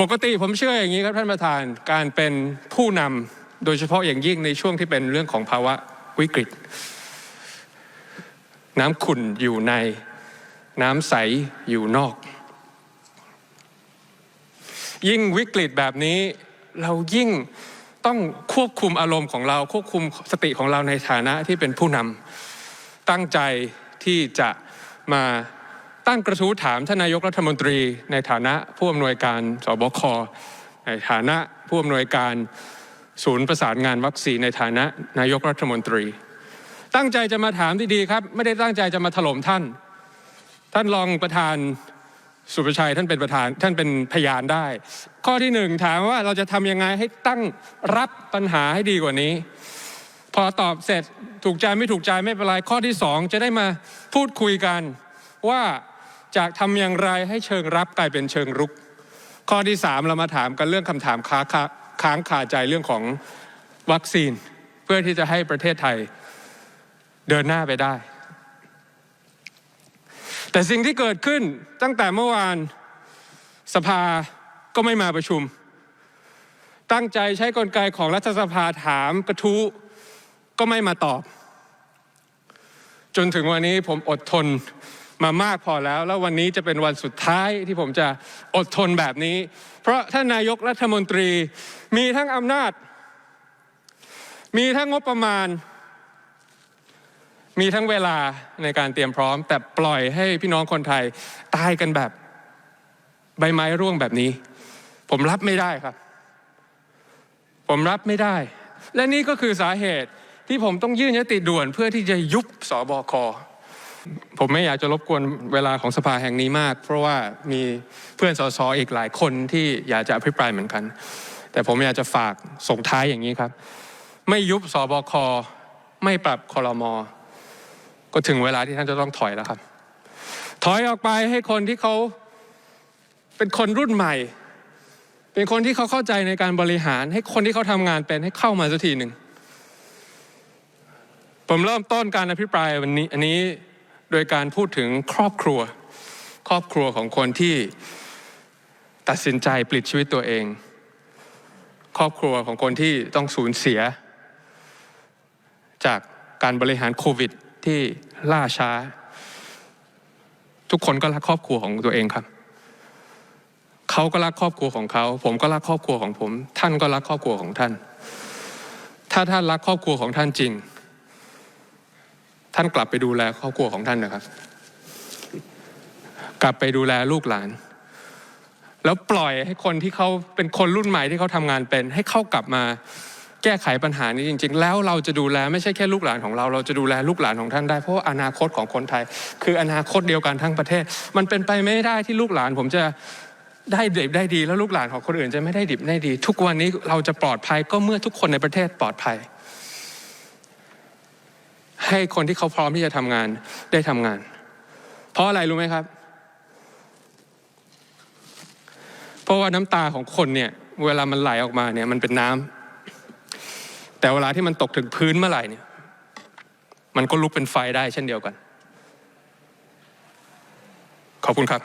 ปกติผมเชื่ออย่างนี้ครับท่านประธานการเป็นผู้นำโดยเฉพาะอย่างยิ่งในช่วงที่เป็นเรื่องของภาวะวิกฤต น้ำขุ่นอยู่ในน้ำใสอยู่นอก ยิ่งวิกฤตแบบนี้เรายิ่งต้องควบคุมอารมณ์ของเราควบคุมสติของเราในฐานะที่เป็นผู้นำตั้งใจที่จะมา ตั้งกระทู้ถามท่านนายกรัฐมนตรี ในฐานะผู้อำนวยการสบคในฐานะผู้อำนวยการศูนย์ประสานงานวัคซีนในฐานะนายกรัฐมนตรี ตั้งใจจะมาถามที่ดีครับ ไม่ได้ตั้งใจจะมาถล่มท่าน ท่านรองประธานสุประชัยท่านเป็นประธานท่านเป็นพยานได้ ข้อที่หนึ่งถามว่าเราจะทำยังไงให้ตั้งรับปัญหาให้ดีกว่านี้ พอตอบเสร็จถูกใจไม่ถูกใจไม่เป็นไรข้อที่สองจะได้มาพูดคุยกันว่า จะทำอย่างไรให้เชิงรับกลายเป็นเชิงรุก ข้อที่สามเรามาถามกันเรื่องคำถามค้าค้าค้างคาใจเรื่องของวัคซีน เพื่อที่จะให้ประเทศไทยเดินหน้าไปได้ แต่สิ่งที่เกิดขึ้นตั้งแต่เมื่อวานสภาก็ไม่มาประชุม ตั้งใจใช้กลไกของรัฐสภาถามกระทู้ก็ไม่มาตอบ จนถึงวันนี้ผมอดทน มามากพอแล้ว แล้ววันนี้จะเป็นวันสุดท้ายที่ผมจะอดทนแบบนี้ เพราะท่านนายกรัฐมนตรีมีทั้งอำนาจ มีทั้งงบประมาณ มีทั้งเวลาในการเตรียมพร้อม แต่ปล่อยให้พี่น้องคนไทยตายกันแบบใบไม้ร่วงแบบนี้ ผมรับไม่ได้ครับ ผมรับไม่ได้ และนี่ก็คือสาเหตุที่ผมต้องยื่นยติด่วนเพื่อที่จะยุบสบค ผมไม่อยากจะรบกวนเวลาของสภาแห่งนี้มาก เพราะว่ามีเพื่อนสสอีกหลายคนที่อยากจะอภิปรายเหมือนกัน แต่ผมอยากจะฝากส่งท้ายอย่างนี้ครับ ไม่ยุบสบคไม่ปรับคอรมอก็ถึงเวลาที่ท่านจะต้องถอยแล้วครับ ถอยออกไปให้คนที่เขาเป็นคนรุ่นใหม่ เป็นคนที่เขาเข้าใจในการบริหาร ให้คนที่เขาทำงานเป็นให้เข้ามาสักทีหนึ่งผมเริ่มต้นการอภิปรายวันนี้อันนี้ โดยการพูดถึงครอบครัว ครอบครัวของคนที่ตัดสินใจปลิดชีวิตตัวเอง ครอบครัวของคนที่ต้องสูญเสีย จากการบริหารโควิดที่ล่าช้า ทุกคนก็รักครอบครัวของตัวเองครับเขาก็รักครอบครัวของเขา ผมก็รักครอบครัวของผม ท่านก็รักครอบครัวของท่าน ถ้าท่านรักครอบครัวของท่านจริง ท่านกลับไปดูแลครอบครัวของท่านนะครับ กลับไปดูแลลูกหลาน แล้วปล่อยให้คนที่เขาเป็นคนรุ่นใหม่ที่เขาทำงานเป็น ให้เข้ากลับมาแก้ไขปัญหานี้จริง ๆ แล้วเราจะดูแลไม่ใช่แค่ลูกหลานของเรา เราจะดูแลลูกหลานของท่านได้เพราะอนาคตของคนไทย คืออนาคตเดียวกันทั้งประเทศ มันเป็นไปไม่ได้ที่ลูกหลาน ผมจะได้ดิบได้ดี แล้วลูกหลานของคนอื่นจะไม่ได้ดิบได้ดี ทุกวันนี้เราจะปลอดภัยก็เมื่อทุกคนในประเทศปลอดภัย ให้คนที่เขาพร้อมที่จะทำงานได้ทำงาน เพราะอะไรรู้ไหมครับ เพราะว่าน้ำตาของคนเนี่ยเวลามันไหลออกมาเนี่ยมันเป็นน้ำแต่เวลาที่มันตกถึงพื้นเมื่อไหร่เนี่ย มันก็ลุกเป็นไฟได้เช่นเดียวกัน ขอบคุณครับ